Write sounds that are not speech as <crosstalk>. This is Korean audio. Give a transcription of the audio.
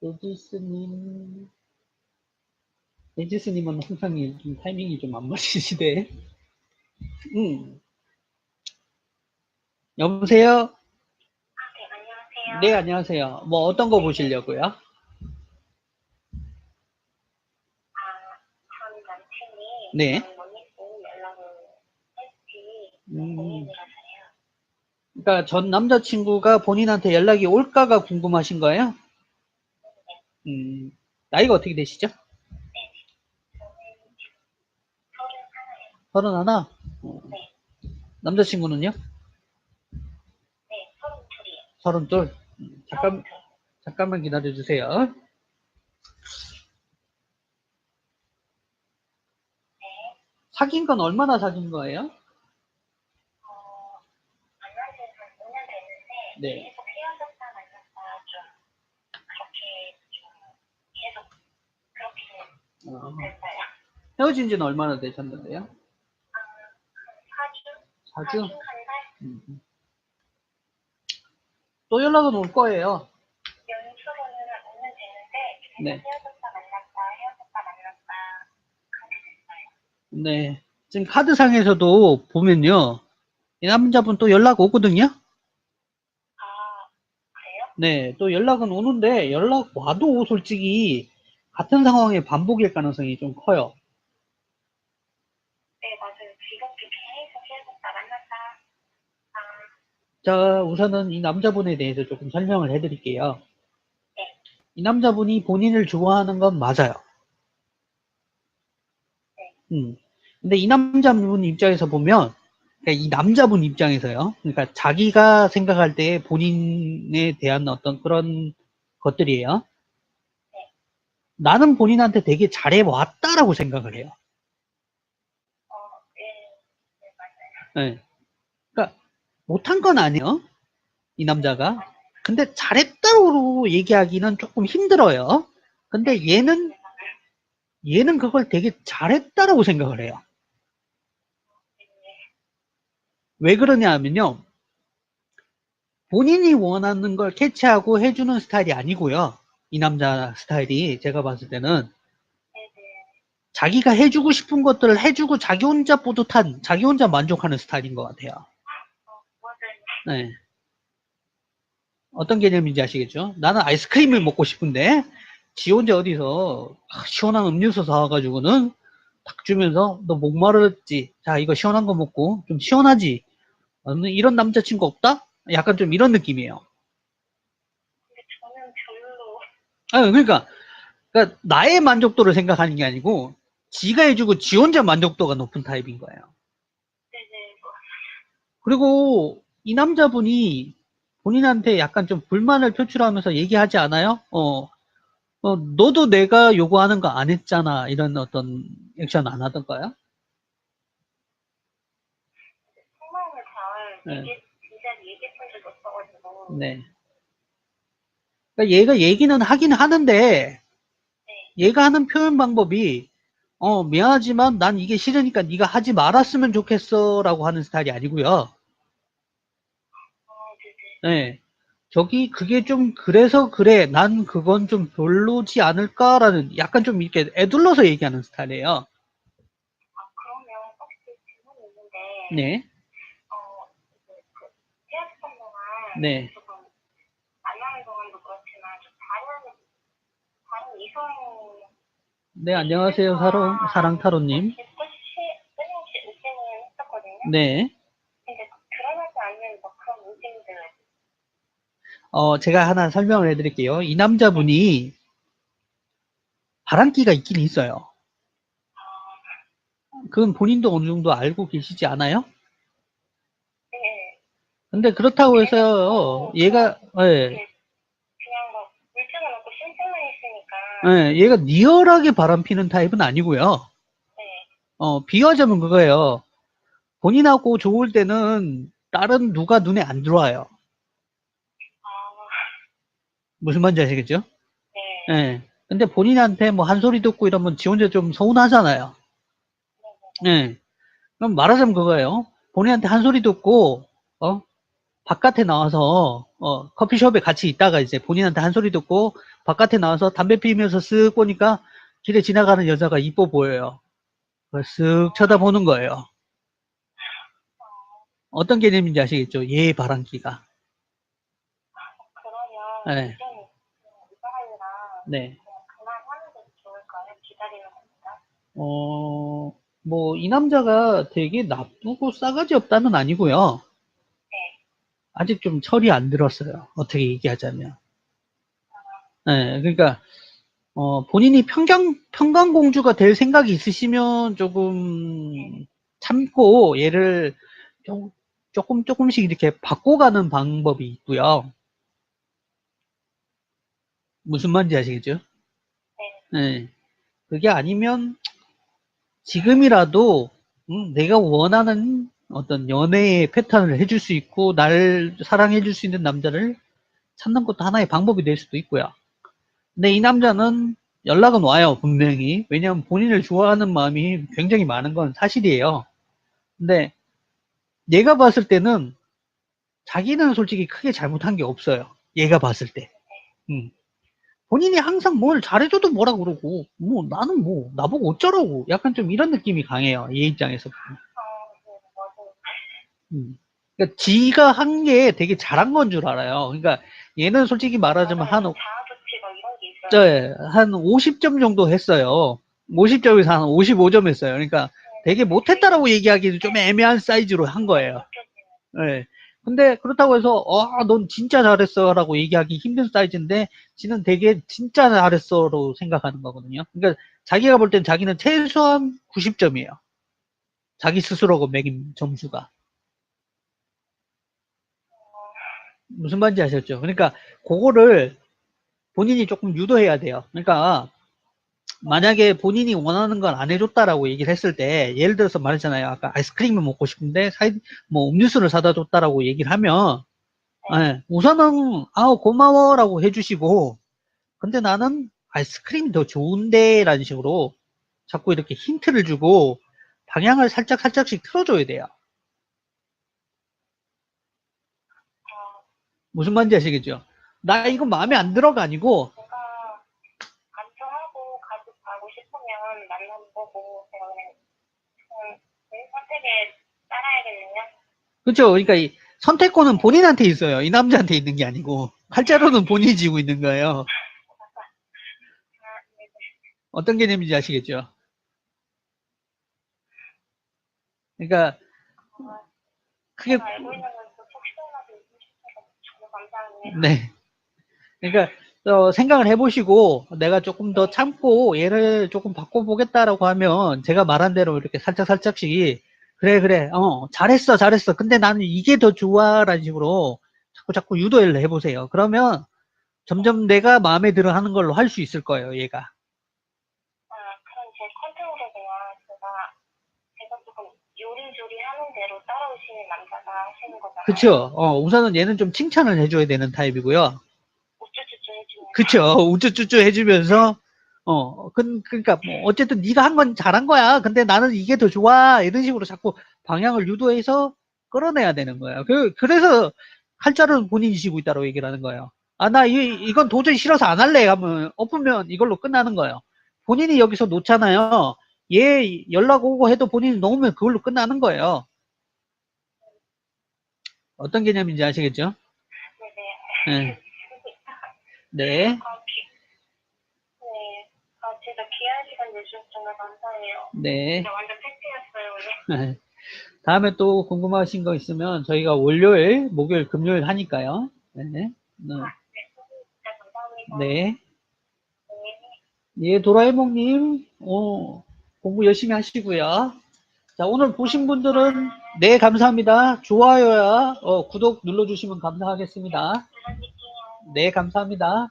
레지스님, 레지스님은 항상 이- 좀 타이밍이 좀 안 맞으시대. 음. 여보세요? 네, 안녕하세요. 네, 안녕하세요. 뭐 어떤 거 보시려고요? 아, 전 남친이 네. 했지 음. 그러니까 전 남자친구가 본인한테 연락이 올까가 궁금하신 거예요? 음, 나이가 어떻게 되시죠? 서른 하나? 어. 네. 남자친구는요? 네, 서른 둘? 음, 잠깐. 잠깐만 기다려 주세요. 사귄 건 얼마나 사귄 거예요? 어, 만난 지는 한 5년 됐는데 네. 계속 헤어졌다 만났다 좀 그렇게 좀 계속 그렇게 어, 됐어요. 헤어진 지는 얼마나 되셨는데요? 아, 한 4주? 4주? 한 달? 음, 음. 또 연락은 올 거예요. 연초로는 5년 됐는데 계속 네. 헤어졌다 만났다 헤어졌다 만났다 그렇게 됐어요. 네. 지금 카드상에서도 보면요. 이 남자분 또 연락 오거든요? 아, 그래요? 네. 또 연락은 오는데 연락 와도 솔직히 같은 상황의 반복일 가능성이 좀 커요. 네, 맞아요. 즐겁게 계속 헤어졌다 만났다. 아, 자, 우선은 이 남자분에 대해서 조금 설명을 해드릴게요. 네. 이 남자분이 본인을 좋아하는 건 맞아요. 네. 음. 근데 이 남자분 입장에서 보면, 그러니까 이 남자분 입장에서요. 그러니까 자기가 생각할 때 본인에 대한 어떤 그런 것들이에요. 네. 나는 본인한테 되게 잘해왔다라고 생각을 해요. 어, 네, 네. 네. 그러니까 못한 건 아니에요. 이 남자가. 근데 잘했다고 얘기하기는 조금 힘들어요. 근데 얘는. 얘는 그걸 되게 잘했다라고 생각을 해요. 네, 왜 그러냐 하면요. 본인이 원하는 걸 캐치하고 해주는 스타일이 아니고요. 이 남자 스타일이 제가 봤을 때는. 자기가 해주고 싶은 것들을 해주고 자기 혼자 뿌듯한, 자기 혼자 만족하는 스타일인 것 같아요. 어, 맞아요. 네. 어떤 개념인지 아시겠죠? 나는 아이스크림을 먹고 싶은데, 지 혼자 어디서 시원한 음료수 사와가지고는 딱 주면서 너 목마르지? 자, 이거 시원한 거 먹고 좀 시원하지? 너는 이런 남자친구 없다? 약간 좀 이런 느낌이에요. 근데 저는 별로, 아, 그러니까, 그러니까 나의 만족도를 생각하는 게 아니고, 지가 해주고 지 혼자 만족도가 높은 타입인 거예요. 네, 네, 뭐, 그리고 이 남자분이 본인한테 약간 좀 불만을 표출하면서 얘기하지 않아요? 어, 어, 너도 내가 요구하는 거 안 했잖아. 이런 어떤 액션 안 하던가요? 속마음을 잘 네. 얘기, 진짜 얘기해 본 적이 없어가지고. 네. 그러니까 얘가 얘기는 하긴 하는데, 네. 얘가 하는 표현 방법이, 어, 미안하지만 난 이게 싫으니까 네가 하지 말았으면 좋겠어. 라고 하는 스타일이 아니고요. 어, 네, 네. 네. 저기 그게 좀 그래서 그래 난 그건 좀 별로지 않을까라는 약간 좀 이렇게 애둘러서 얘기하는 스타일이에요. 아, 그러면 혹시 질문이 있는데, 네, 어, 그, 그, 네. 조금 만나는 동안도 그렇지만 좀 다른, 다른 이성 네 안녕하세요 사로 사랑타로님. 네, 의심들. 어 제가 하나 설명을 해드릴게요. 이 남자분이 바람기가 있긴 있어요. 그건 본인도 어느 정도 알고 계시지 않아요? 네. 근데 그렇다고 해서 얘가 예, 그냥 뭐 물증은 없고 예, 얘가 리얼하게 바람 피는 타입은 아니고요. 네. 어, 비유하자면 그거예요. 본인하고 좋을 때는 다른 누가 눈에 안 들어와요. 아, 무슨 말인지 아시겠죠? 네. 예. 근데 본인한테 뭐 한 소리 듣고 이러면 지 혼자 좀 서운하잖아요. 예. 그럼 말하자면 그거예요. 본인한테 한 소리 듣고, 어? 바깥에 나와서 어, 커피숍에 같이 있다가 이제 본인한테 한 소리 듣고 바깥에 나와서 담배 피우면서 쓱 보니까 길에 지나가는 여자가 이뻐 보여요. 쓱 쳐다보는 거예요. 어떤 개념인지 아시겠죠? 예 바람기가. 그러면 네. 네. 어, 뭐, 이 남자가 되게 나쁘고 싸가지 없다는 아니고요. 아직 좀 철이 안 들었어요. 어떻게 얘기하자면. 네, 그러니까, 어, 본인이 평강, 평강 공주가 될 생각이 있으시면 조금 참고 얘를 좀, 조금 조금씩 이렇게 바꿔가는 방법이 있고요. 무슨 말인지 아시겠죠? 네. 그게 아니면 지금이라도 음, 내가 원하는 어떤 연애의 패턴을 해줄 수 있고 날 사랑해줄 수 있는 남자를 찾는 것도 하나의 방법이 될 수도 있고요. 근데 이 남자는 연락은 와요 분명히 왜냐하면 본인을 좋아하는 마음이 굉장히 많은 건 사실이에요. 근데 얘가 봤을 때는 자기는 솔직히 크게 잘못한 게 없어요. 얘가 봤을 때. 음. 본인이 항상 뭘 잘해줘도 뭐라 그러고, 뭐, 나는 뭐, 나보고 어쩌라고. 약간 좀 이런 느낌이 강해요. 얘 입장에서. 보면. 어, 네. 음. 그러니까 지가 한 게 되게 잘한 건 줄 알아요. 그러니까 얘는 솔직히 말하자면 한. 네, 한 50점 정도 했어요. 50점에서 한 55점 했어요. 그러니까 되게 못했다라고 얘기하기는 좀 애매한 사이즈로 한 거예요. 네. 근데 그렇다고 해서, 어, 넌 진짜 잘했어. 라고 얘기하기 힘든 사이즈인데, 지는 되게 진짜 잘했어로 생각하는 거거든요. 그러니까 자기가 볼 땐 자기는 최소한 90점이에요. 자기 스스로가 매긴 점수가. 무슨 말인지 아셨죠? 그러니까 그거를 본인이 조금 유도해야 돼요. 그러니까 만약에 본인이 원하는 걸안 해줬다라고 얘기를 했을 때 예를 들어서 말했잖아요. 아까 아이스크림을 먹고 싶은데 사이 뭐 음료수를 사다 줬다라고 얘기를 하면 예, 우선은 아우 고마워라고 해주시고 근데 나는 아이스크림이 더 좋은데 라는 식으로 자꾸 이렇게 힌트를 주고 방향을 살짝 살짝씩 틀어줘야 돼요. 무슨 말인지 아시겠죠? 나 이거 마음에 안 들어가 아니고 제가 간청하고 가족 가고 싶으면 만나보고 제가 그냥 선택에 따라야겠네요. 그렇죠. 그러니까 이 선택권은 본인한테 있어요. 이 남자한테 있는 게 아니고 칼자루는 본인이 쥐고 있는 거예요. 어떤 개념인지 아시겠죠? 그러니까 크게 제가 알고 있는 건또속 시원하게 웃고 싶어서 정말 감사하 네. 그러니까 어, 생각을 해보시고 내가 조금 더 참고 얘를 조금 바꿔보겠다라고 하면 제가 말한 대로 이렇게 살짝 살짝씩 그래 그래 어 잘했어 잘했어 근데 나는 이게 더 좋아라는 식으로 자꾸 자꾸 유도를 해보세요. 그러면 점점 내가 마음에 들어 하는 걸로 할 수 있을 거예요 얘가. 아, 요리조리 하는 대로 따라오시는 남자가 하시는 거잖아요. 그쵸? 어, 우선은 얘는 좀 칭찬을 해줘야 되는 타입이고요. 우쭈쭈쭈 해주면. 그쵸? <laughs> 우쭈쭈쭈 해주면서, 어, 그, 그니까, 뭐, 어쨌든 네가 한 건 잘한 거야. 근데 나는 이게 더 좋아. 이런 식으로 자꾸 방향을 유도해서 끌어내야 되는 거예요. 그, 그래서 칼자루는 본인이 쥐고 있다고 얘기를 하는 거예요. 아, 나 이, 이건 도저히 싫어서 안 할래. 하면 엎으면 이걸로 끝나는 거예요. 본인이 여기서 놓잖아요. 얘 연락 오고 해도 본인이 놓으면 그걸로 끝나는 거예요. 어떤 개념인지 아시겠죠? 네네. 네. 네. 아, 기, 네. 아. 네. 팩트였어요, 오늘. <laughs> 다음에 또 궁금하신 거 있으면 저희가 월요일, 목요일, 금요일 하니까요. 네. 네. 진짜 감사합니다. 네. 네. 예, 도라에몽님, 어, 공부 열심히 하시고요. 자, 오늘 보신 분들은, 네, 감사합니다. 좋아요야, 어, 구독 눌러주시면 감사하겠습니다. 네, 감사합니다.